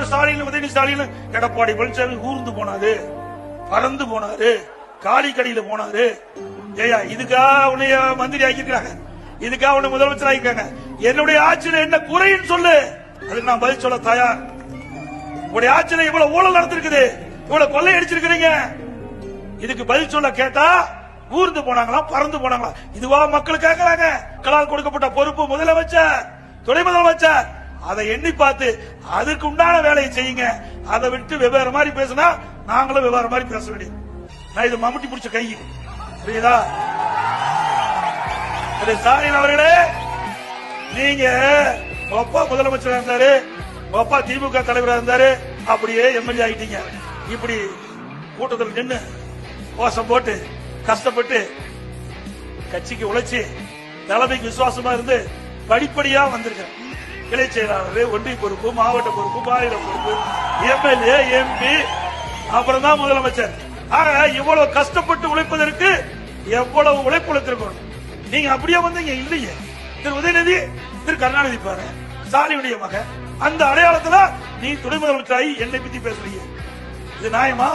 முதல்வர் ஸ்டாலின் உதயநிதி ஸ்டாலின் எடப்பாடி பழனிசாமி ஊர்ந்து போனாரு. பறந்து போனாரு. காலி கடையில போனாரு. ஏயா இதுக்கா உன்னைய மந்திரி ஆக்கிருக்காங்க இதுக்கா உன்னை முதலமைச்சர் ஆக்கிருக்காங்க என்னுடைய ஆட்சியில என்ன குறைன்னு சொல்லு. அதுக்கு நான் பதில் சொல்ல தயார். உங்களுடைய ஆட்சியில இவ்வளவு ஊழல் நடத்திருக்குது இவ்வளவு கொள்ளை அடிச்சிருக்கிறீங்க. இதுக்கு பதில் சொல்ல கேட்டா ஊர்ந்து போனாங்களா பறந்து போனாங்களா? இதுவா மக்கள் கேட்கறாங்க மக்களால் கொடுக்கப்பட்ட பொறுப்பு முதலமைச்சர் துணை முதலமைச்சர். அதை எண்ணி பார்த்து அதுக்கு உண்டான வேலையை செய்யுங்க. அதை விட்டு வெவ்வேறு மாதிரி பேசினா நாங்களும் வெவ்வேறு மாதிரி பேச வேண்டியது. நான் இது மம்முட்டி பிடிச்ச கை. புரியுதா? ஸ்டாலின் அவர்களே நீங்க அப்பா முதலமைச்சரா இருந்தாரு அப்பா திமுக தலைவரா இருந்தாரு அப்படியே எம்எல்ஏ ஆயிட்டீங்க. இப்படி கூட்டத்தில் நின்று கோஷம் போட்டு கஷ்டப்பட்டு கட்சிக்கு உழைச்சி தலைமைக்கு விசுவாசமா இருந்து படிப்படியா வந்திருக்கேன். கிளை செயலாளர் ஒன்றிய பொறுப்பு மாவட்ட பொறுப்பு மாநில பொறுப்பு எம்எல்ஏ எம்பி அப்புறம் தான் முதலமைச்சர். ஆக இவ்வளவு கஷ்டப்பட்டு உழைப்பதற்கு எவ்வளவு உழைப்பு உழைத்திருக்கணும் நீங்க அப்படியே வந்தீங்க இல்லையே? திரு உதயநிதி திரு கருணாநிதி பாரு ஸ்டாலினுடைய மகன். அந்த அடையாளத்துல நீ துணை முதலமைச்சராகி என்னை பத்தி பேசுறீங்க. இது நியாயமா?